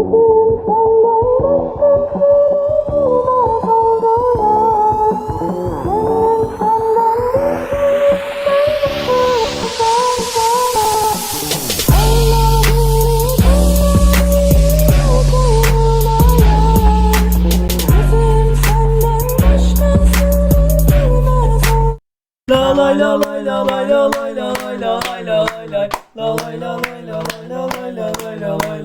La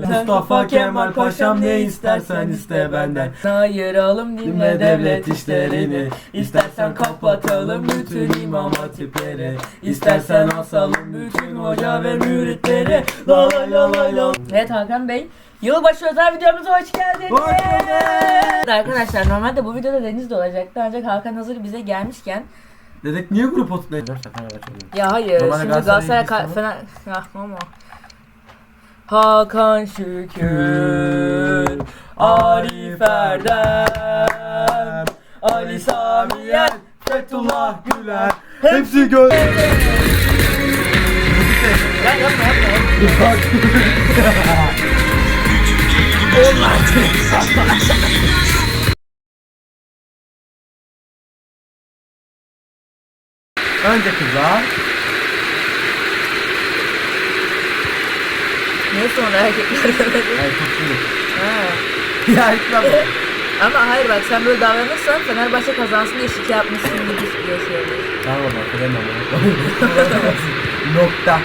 Mustafa Kemal Paşam ne istersen iste benden. Ayıralım dinle devlet işlerini. İstersen kapatalım bütün imam hatipleri. İstersen asalım bütün hoca ve müritleri. La lay la lay la. Evet Hakan Bey. Yılbaşı özel videomuza hoş geldiniz. Hoş bulduk. Arkadaşlar normalde bu videoda Deniz de olacaktı ancak Hakan hazır bize gelmişken. Dedik niye grup otundayız? Ya hayır Normalde şimdi Galatasaray Galatasaray Fener Ah ama Hakan Şükür Arif Erdem Ali Samiyen Fethullah Güler Hepsi göz. Önce kızlar Niye sonra erkekler çok sinir. Ha. Ya ikram Ama hayır bak sen böyle davranırsan Fenerbahçe kazansın diye şike yapmışsın gibi olur. Tamam bak ama Nokta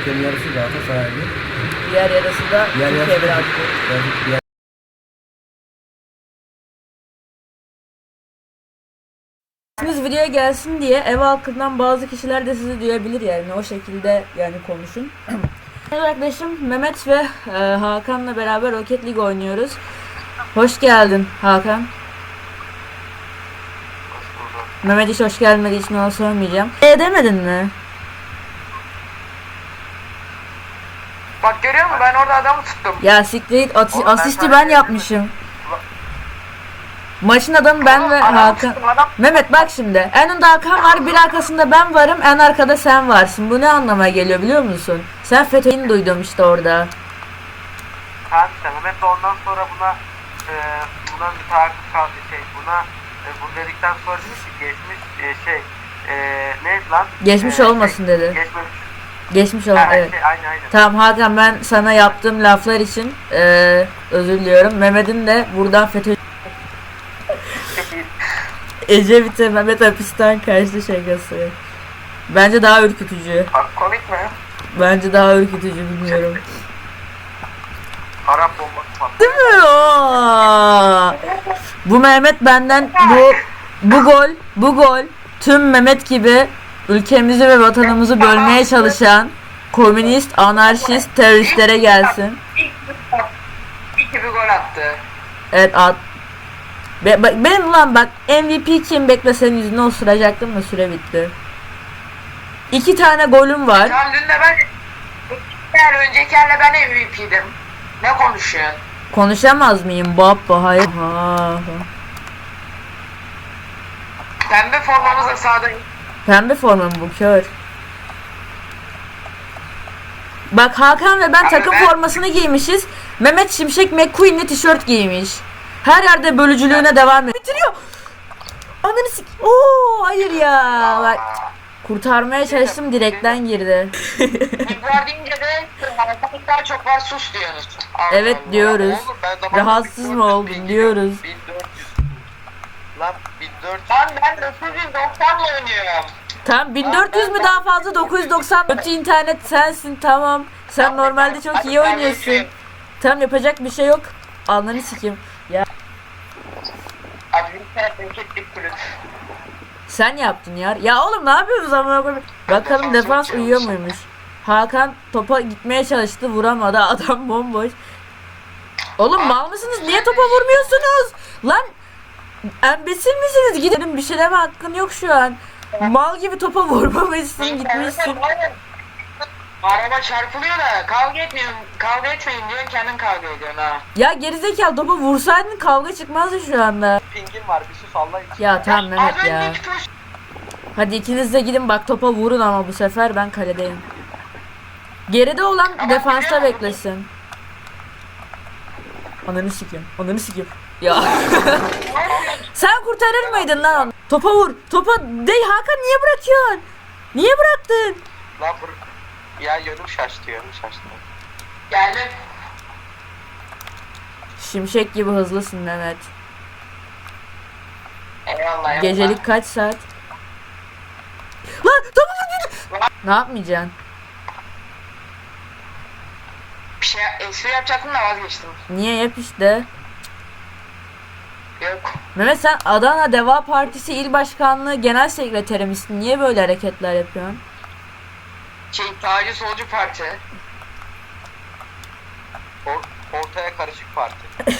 Ülkenin yarısı Galatasaraylı Diğer yarısı da Diğer Türkiye yarısı da birazcık. birazcık diğer videoya gelsin diye ev halkından bazı kişiler de sizi duyabilir yani o şekilde yani konuşun. Evet arkadaşım Mehmet ve e, Hakan'la beraber Rocket League oynuyoruz. Hoş geldin Hakan. Mehmet hiç hoş gelmediği için ona sormayacağım. E demedin mi? Bak görüyor musun ben orada adamı tuttum. Ya siktir git, Oğlum ben asisti ben demedim. yapmışım. Maçın adamı ben ve Hakan. Mehmet bak şimdi. En önde Hakan var, bir arkasında ben varım, en arkada sen varsın. Bu ne anlama geliyor biliyor musun? Sen FETÖ'yü duydum işte orada. İşte Mehmet de ondan sonra buna e, buna bir tahakkuk kaldı şey buna e, bunu dedikten sonra dedi ki geçmiş e, şey e, ne lan? Geçmiş E, olmasın dedi. Geçmemiş. Geçmiş Evet. şey, aynen aynen. Tamam Hakan ben sana yaptığım laflar için eee, özür diliyorum. Mehmet'in de buradan FETÖ Ecevit'e Mehmet hapisten kaçtı şakası. Bence daha ürkütücü. Bak komik mi? Bence daha ürkütücü bilmiyorum. Arap bombası falan. Değil mi? Oo. Bu Mehmet benden bu bu gol bu gol tüm Mehmet gibi ülkemizi ve vatanımızı bölmeye çalışan komünist, anarşist, teröristlere gelsin. İlk bir gol attı. Evet at. Be, bak, benim lan bak MVP kim bekle senin yüzüne osuracaktım da süre bitti. İki tane golüm var. Can dün de ben yani önceki elle ben MVP'dim. Ne konuşuyorsun? Konuşamaz mıyım baba? Hayır. Ha. Pembe formamızla sahada Pembe formam bu kör. Bak Hakan ve ben Abi takım ben- formasını giymişiz. Mehmet Şimşek McQueen'li tişört giymiş. Her yerde bölücülüğüne devam ediyor. Bitiriyor. Ananı sik. Oo hayır ya. Bak, kurtarmaya çalıştım direkten girdi. İbrahim deyince de daha çok var sus diyorsunuz. Allah Evet diyoruz. Oğlum ben zamanında Rahatsız 1400 mı oldun diyoruz. yok. 1400. Lan 1400. Lan ben 990 ile oynuyorum. Tamam 1400 mü daha fazla 990 kötü internet sensin tamam. Sen normalde çok iyi oynuyorsun. Tamam yapacak bir şey yok. Ananı sikeyim. Abi bir kulüp. sen yaptın ya. Ya oğlum ne yapıyorsunuz amına koyayım? Bakalım defans uyuyor muymuş. Hakan topa gitmeye çalıştı vuramadı. Adam bomboş. Oğlum mal mısınız? Niye topa vurmuyorsunuz? Lan embesil misiniz? Gidelim bir şey deme hakkın yok şu an. Mal gibi topa vurmamışsın gitmişsin. Araba çarpılıyor da kavga etmiyorum. Kavga etmeyin diyorsun kendin kavga ediyorsun ha. Ya gerizekalı topa vursaydın kavga çıkmazdı şu anda. Pingin var bir sus Allah için. Ya tamam Mehmet Az ya. önceki tuş- Hadi ikiniz de gidin bak topa vurun ama bu sefer ben kaledeyim. Geride olan Ama defansta biliyor musun? beklesin. Ananı sikiyorum. Ananı sikiyorum. Ya. Sen kurtarır mıydın lan? Topa vur. Topa. Dey Hakan niye bırakıyorsun? Niye bıraktın? Lan bur ya yönüm şaştı yönüm şaştı. Geldim. Şimşek gibi hızlısın Mehmet. Eyvallah eyvallah. Gecelik kaç saat? Lan vur. Ne yapmayacaksın? Bir şey espri yapacaktım da vazgeçtim. Niye yap işte? Yok. Mehmet sen Adana Deva Partisi İl Başkanlığı Genel Sekreteri misin? Niye böyle hareketler yapıyorsun? Şey sağcı solcu parti. Or ortaya karışık parti.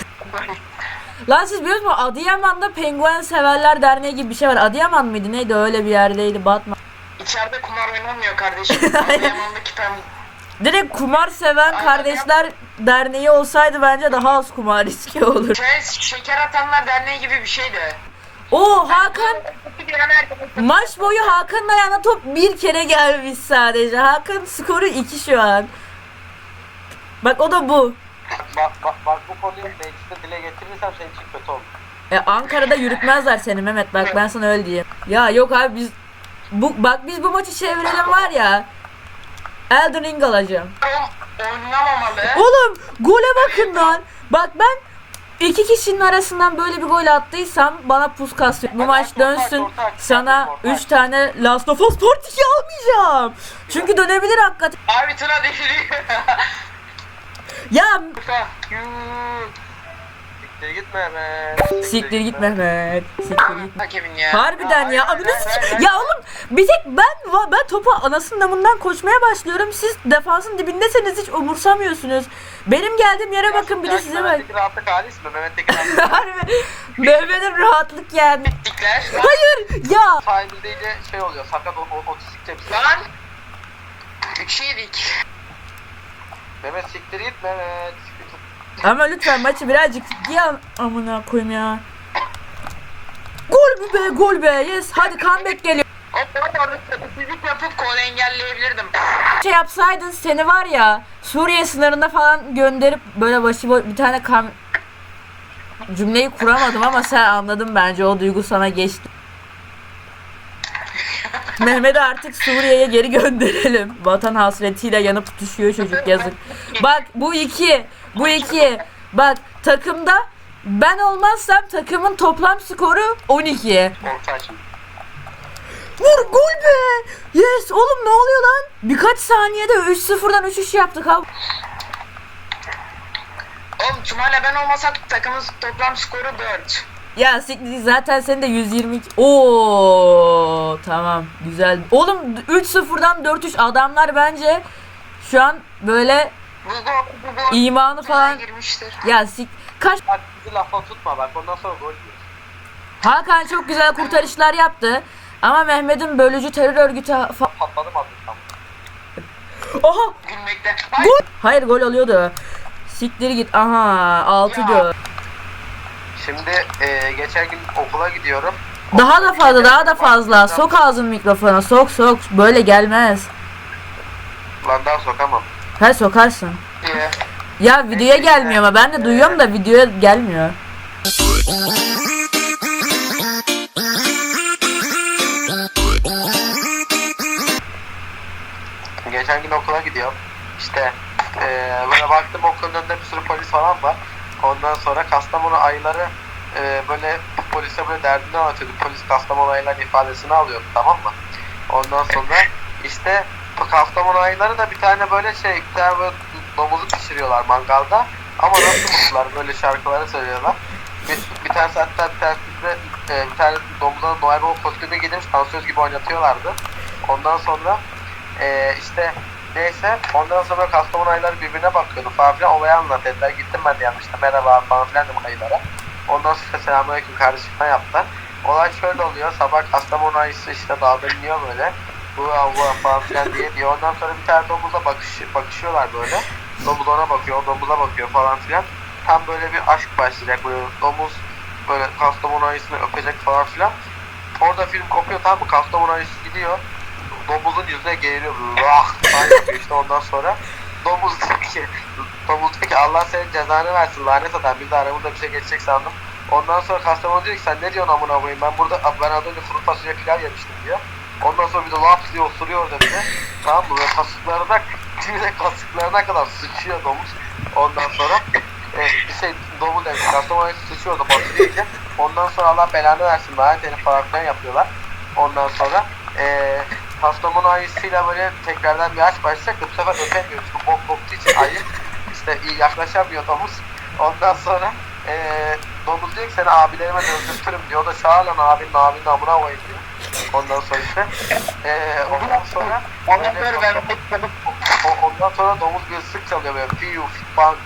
Lan siz biliyor musunuz Adıyaman'da Penguen Severler Derneği gibi bir şey var. Adıyaman mıydı neydi öyle bir yerdeydi Batman. İçeride kumar oynanmıyor kardeşim. Adıyaman'daki pem... Direkt kumar seven kardeşler derneği olsaydı bence daha az kumar riski olur. Şey, şeker atanlar derneği gibi bir şeydi. Oo Hakan maç boyu Hakan'ın ayağına top bir kere gelmiş sadece. Hakan skoru 2 şu an. Bak o da bu. Bak bak bak bu konuyu mecliste dile getirirsem senin için kötü olur. E, Ankara'da yürütmez seni Mehmet bak ben sana öyle diyeyim. Ya yok abi biz bu bak biz bu maçı çevirelim var ya. Elden Ring alacağım. Oğlum, Oynamamalı. Oğlum gole bakın lan. Bak ben iki kişinin arasından böyle bir gol attıysam bana puskas. Bu maç dönsün. Sana orta aç. 3 tane Last of Us Part 2 almayacağım. Çünkü dönebilir hakikaten. Abi Tuna deviriyor. Ya. Siktir gitme hemen. siktir git Mehmet. Siktir git. Ya. Harbiden ya. Sik- Ya oğlum bir tek ben ben topa anasının namından koşmaya başlıyorum. Siz defansın dibindeseniz hiç umursamıyorsunuz. Benim geldiğim yere bakın bir de size bak. Mehmet'teki rahatlık hali ismi. Mehmet'teki rahatlık Harbi Mehmet'in rahatlık yani. Dikler. Hayır ya. sahibi deyince şey oluyor. Sakat o, o, otistikçe bir şey. Lan. Üç yedik. Mehmet siktir git Mehmet. Ama lütfen maçı birazcık ya amına koyayım ya. Gol mü be gol be yes hadi comeback geliyor. Statistik yapıp kol engelleyebilirdim. Şey yapsaydın seni var ya Suriye sınırında falan gönderip böyle başıboş bir tane kam cümleyi kuramadım ama sen anladın bence o duygu sana geçti. Mehmet'i artık Suriye'ye geri gönderelim. Vatan hasretiyle yanıp tutuşuyor çocuk yazık. Bak bu iki. Bu iki. Bak takımda ben olmazsam takımın toplam skoru 12. Orta aç. Vur gol be. Yes oğlum ne oluyor lan? Birkaç saniyede 3-0'dan 3-3 yaptık abi. Oğlum Tuna'yla ben olmasak takımın toplam skoru 4. Ya siktir zaten senin de 122. Oo tamam güzel. Oğlum 3-0'dan 4-3 adamlar bence şu an böyle Bu gol, imanı falan girmiştir. ya sik kaç Bak bizi lafa tutma bak ondan sonra gol yiyoruz. Hakan çok güzel kurtarışlar yaptı. Ama Mehmet'in bölücü terör örgütü fa- Patladım artık tam. Oha Gülmekten. Hayır. gol. Hayır gol oluyordu. Siktir git. Aha 6 Ya. 4. Şimdi e, geçen gün okula gidiyorum. Daha da fazla daha da fazla. Sok ağzın mikrofona sok sok. Böyle gelmez. Lan daha sokamam. Ha sokarsın. diye. Ya videoya gelmiyor ama ben de duyuyorum da videoya gelmiyor. Geçen gün okula gidiyorum. İşte e, böyle baktım okulun önünde bir sürü polis falan var. Ondan sonra Kastamonu ayıları e, böyle polise böyle derdini anlatıyordu. Polis Kastamonu ayıların ifadesini alıyordu tamam mı? Ondan sonra işte bu Kastamonu ayıları da bir tane böyle şey bir tane böyle domuzu pişiriyorlar mangalda. Ama nasıl mutlular böyle şarkıları söylüyorlar. Bir, bir tane hatta bir tanesinde e, bir tane domuza Noel Baba kostümü giydirmiş dansöz gibi oynatıyorlardı. Ondan sonra e, işte neyse ondan sonra Kastamonu ayıları birbirine bakıyordu falan filan olayı anlat dediler. Gittim ben de yanlışta merhaba falan filan dedim ayılara. Ondan sonra selamünaleyküm kardeşim falan yaptılar. Olay şöyle oluyor sabah Kastamonu ayısı işte dağda iniyor böyle. Bu Allah falan filan diye diyor. Ondan sonra bir tane domuza bakış, bakışıyorlar böyle. Domuz ona bakıyor, domuza bakıyor falan filan. Tam böyle bir aşk başlayacak böyle domuz böyle Kastamonu ayısını öpecek falan filan. Orada film kopuyor tamam mı? Kastamonu ayısı gidiyor. Domuzun yüzüne geğiriyor. Vah işte ondan sonra. Domuz diyor ki Domuz diyor ki Allah senin cezanı versin lanet adam bir de aramızda bir şey geçecek sandım. Ondan sonra Kastamonu diyor ki sen ne diyorsun amına koyayım ben burada ben az önce kuru fasulye pilav yemiştim diyor. Ondan sonra bir de laps diye osuruyor orada bir de. Tamam mı? Böyle kasıklarına, bir de kasıklarına kadar sıçıyor domuz. Ondan sonra e, bir şey domuz demiş. Kastamonu sıçıyor da fasulye yiyince. Ondan sonra Allah belanı versin lanet herif falan yapıyorlar. Ondan sonra e, Kastamonu ayısıyla böyle tekrardan bir aç başlayacak da bu sefer öpemiyor. Çünkü bok koktuğu için ayı işte yaklaşamıyor domuz. Ondan sonra eee domuz diyor ki seni abilerime döndürtürüm diyor. O da çağır lan abinin abinin amına koyayım diyor. Ondan sonra işte eee ondan sonra böyle ondan sonra domuz ıslık çalıyor böyle piyu falan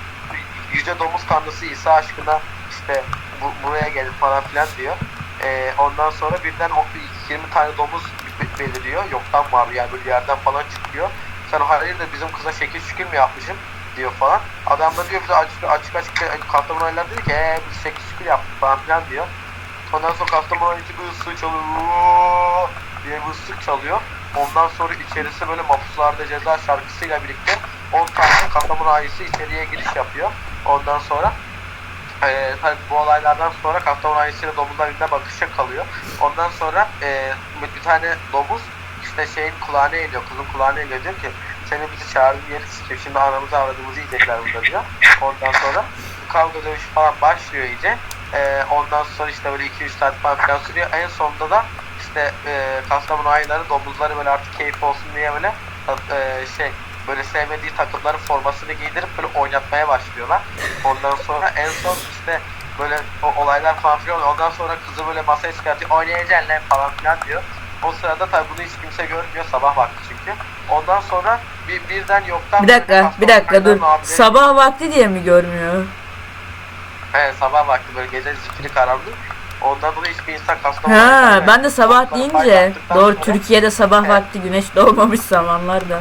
yüce domuz tanrısı İsa aşkına işte bu, buraya gelin falan filan diyor. Eee ondan sonra birden o 20 tane domuz be- beliriyor. Yoktan var yani böyle yerden falan çıkıyor. Sen hayırdır bizim kıza şekil şükür mü yapmışım diyor falan. Adam da diyor bize açık açık açık ayılar diyor ki eee biz şekil şükür yaptık falan filan diyor. Ondan sonra ayısı bir ıslık çalıyor. Diye bir ıslık çalıyor. Ondan sonra içerisi böyle mahpuslarda ceza şarkısıyla birlikte 10 tane Kastamonu ayısı içeriye giriş yapıyor. Ondan sonra eee tabii bu olaylardan sonra Kastamonu ayısıyla domuzlar birbirine bakışa kalıyor. Ondan sonra eee, bir- tane domuz işte şeyin kulağına eğiliyor, kızın kulağına eğiliyor diyor ki seni bizi çağırdığın yeri sikiyor. Şimdi anamızı avradığımızı yiyecekler burada diyor. Ondan sonra kavga dövüşü falan başlıyor iyice. Eee, ondan sonra işte böyle 2-3 saat falan filan sürüyor. En sonunda da işte eee Kastamonu ayıları domuzları böyle artık keyif olsun diye böyle eee, şey böyle sevmediği takımların formasını giydirip böyle oynatmaya başlıyorlar. Ondan sonra en son işte böyle o olaylar falan filan oluyor. Ondan sonra kızı böyle masaya çıkartıyor. Oynayacaksın lan falan filan diyor. O sırada tabii bunu hiç kimse görmüyor. Sabah vakti çünkü. Ondan sonra bir, birden yoktan Bir dakika, bir dakika dur. Sabah vakti diye mi görmüyor? He, sabah vakti böyle gece zifiri karanlık. Ondan dolayı hiçbir insan Kastamonu Ha, ben de sabah deyince doğru sonra- Türkiye'de sabah Evet. vakti güneş doğmamış zamanlar da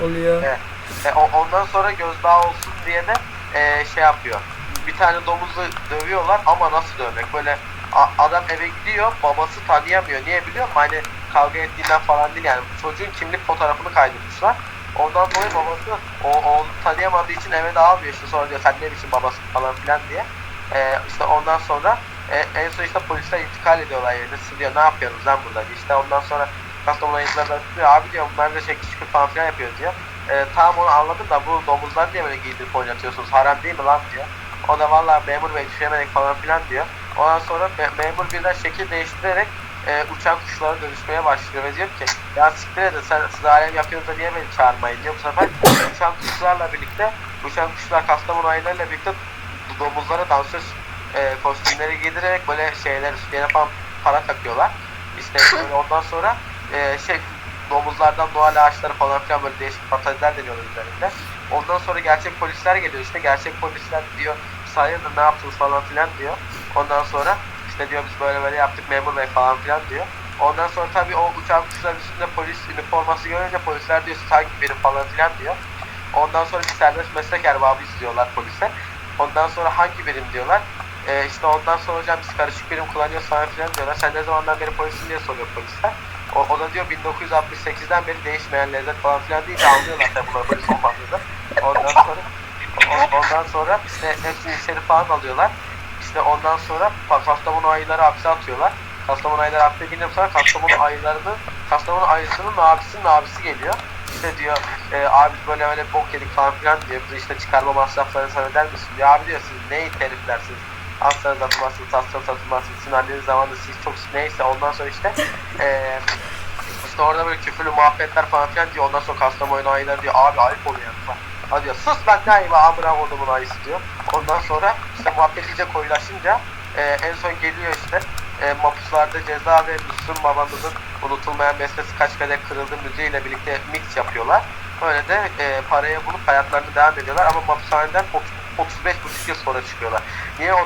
oluyor. E, o- ondan sonra gözdağı olsun diye de e, şey yapıyor. Bir tane domuzu dövüyorlar ama nasıl dövmek? Böyle adam eve gidiyor, babası tanıyamıyor. Niye biliyor musun? Hani kavga ettiğinden falan değil yani. Çocuğun kimlik fotoğrafını kaydırmışlar. Ondan dolayı babası o oğlunu tanıyamadığı için eve de almıyor. İşte sonra diyor sen ne biçim babasın falan filan diye. E, işte ondan sonra e, en son işte polisler intikal ediyorlar yerine. Siz diyor ne yapıyorsunuz lan burada? İşte ondan sonra Kastamonu ayıpları da diyor abi diyor bunlar da şekil şükür falan filan yapıyor diyor. E, tamam onu anladım da bu domuzlar niye böyle giydirip oynatıyorsunuz? Haram değil mi lan diyor. O da vallahi memur bey düşemedik falan filan diyor. Ondan sonra me- memur birden şekil değiştirerek e, uçan kuşlara dönüşmeye başlıyor ve diyor ki ya siktir edin sen siz alem yapıyorsunuz da niye beni çağırmayın diyor. Bu sefer uçan kuşlarla birlikte uçan kuşlar Kastamonu ayılarıyla birlikte domuzlara dansöz e, kostümleri giydirerek böyle şeyler üstlerine falan para takıyorlar. İşte böyle ondan sonra e, şey domuzlardan doğal ağaçları falan filan böyle değişik fantaziler deniyorlar üzerinde. Ondan sonra gerçek polisler geliyor işte gerçek polisler diyor sayılır ne yaptınız falan filan diyor. Ondan sonra işte diyor biz böyle böyle yaptık memur bey falan filan diyor. Ondan sonra tabii o uçan kuşların üstünde polis üniforması görünce polisler diyor hangi birim falan filan diyor. Ondan sonra bir serbest meslek erbabı istiyorlar polise. Ondan sonra hangi birim diyorlar. Ee, işte ondan sonra hocam biz karışık birim kullanıyoruz falan filan diyorlar. Sen ne zamandan beri polisin diye soruyor polisler. O, o da diyor 1968'den beri değişmeyen lezzet falan filan deyince anlıyorlar tabii bunlar polis olmadığını. Ondan sonra ondan sonra işte hepsini içeri falan alıyorlar. İşte ondan sonra Kastamonu ayıları hapse atıyorlar. Kastamonu ayıları hapse girince sonra Kastamonu ayılarının Kastamonu ayısının abisinin abisi geliyor. İşte diyor e, abi böyle öyle bok yedik falan filan diyor. Bize işte çıkarma masraflarını sen öder misin diyor. Abi diyor siz ne it heriflersiniz. Aslanız atılmazsınız, taslanız atılmazsınız. Sizin anneniz zamanında siz çok neyse ondan sonra işte e, işte orada böyle küfürlü muhabbetler falan filan diyor. Ondan sonra Kastamonu ayıları diyor abi ayıp oluyor yani. Hadi diyor sus ne ayıbı amına kodumun ayısı diyor. Ondan sonra işte muhabbet iyice koyulaşınca e, en son geliyor işte e, Mapuslarda Ceza ve Müslüm babamızın unutulmayan bestesi kaç kadeh kırıldı müziğiyle birlikte mix yapıyorlar. Öyle de e, paraya bulup hayatlarını devam ediyorlar ama mapushaneden 35,5 yıl sonra çıkıyorlar. Niye 35,5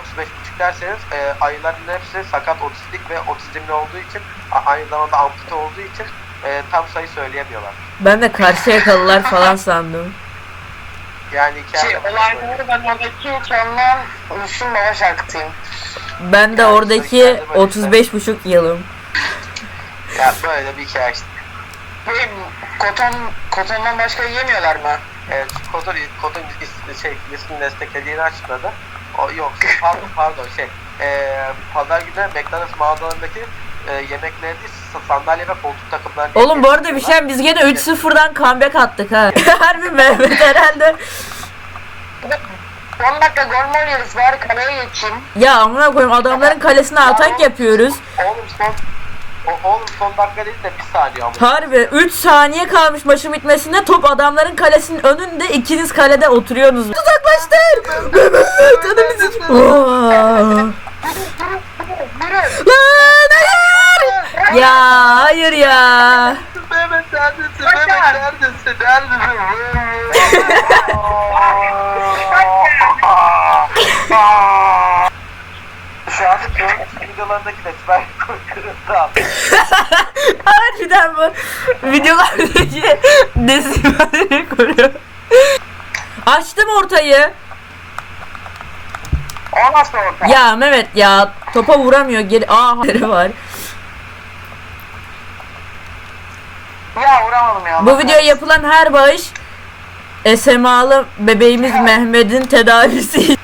derseniz e, ayıların hepsi sakat otistik ve otizmli olduğu için a- aynı zamanda ampute olduğu için e, tam sayı söyleyemiyorlar. Ben de Karşıyakalılar falan sandım. Yani hikaye Şey, olayları ben oradaki çalınan Müslüm Baba şarkısıyım. Ben de Yani oradaki Türkiye'de böyle 35,5 yılım. Ya böyle bir hikaye işte. Böyle koton, kotondan başka yemiyorlar mı? e, kodun, kodun is, şey, ismini desteklediğini açıkladı. O yok pardon pardon şey e, pazar günü McDonald's mağazalarındaki e, yemekleri sandalye ve koltuk takımlarını Oğlum bu arada bir şey biz gene 3-0'dan comeback attık ha. Harbi Mehmet herhalde. 10 dakika gol mol yeriz bari kaleye geçeyim. Ya amına koyayım adamların kalesine atak yapıyoruz. Oğlum son o, oğlum son dakika değil de bir saniye ama. Harbi 3 saniye kalmış maçın bitmesine top adamların kalesinin önünde ikiniz kalede oturuyorsunuz. Uzaklaştır. Mehmet canımızı. Lan hayır. Ya hayır ya. Mehmet neredesin? Mehmet neredesin? Neredesin? Şu tüm videolarındaki de ben abi. Harbiden bu videolardaki desibelleri koruyor. Açtım ortayı. O nasıl orta? Ya Mehmet ya topa vuramıyor geri. Aa hayır var. Ya vuramadım ya. Bu videoya yapılan her bağış SMA'lı bebeğimiz Mehmet'in tedavisi.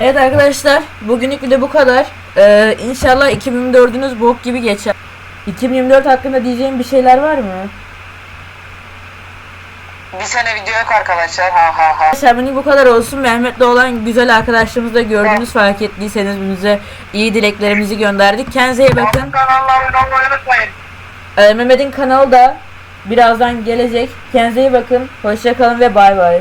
Evet arkadaşlar bugünlük video bu kadar. Ee, inşallah 2024'ünüz bok gibi geçer. 2024 hakkında diyeceğim bir şeyler var mı? Bir sene video yok arkadaşlar. Ha ha ha. Arkadaşlar bugün bu kadar olsun. Mehmet'le olan güzel arkadaşlarımızı da gördünüz fark ettiyseniz bize iyi dileklerimizi gönderdik. Kendinize iyi bakın. Ee, Mehmet'in kanalı da birazdan gelecek. Kendinize iyi bakın. Hoşçakalın ve bay bay.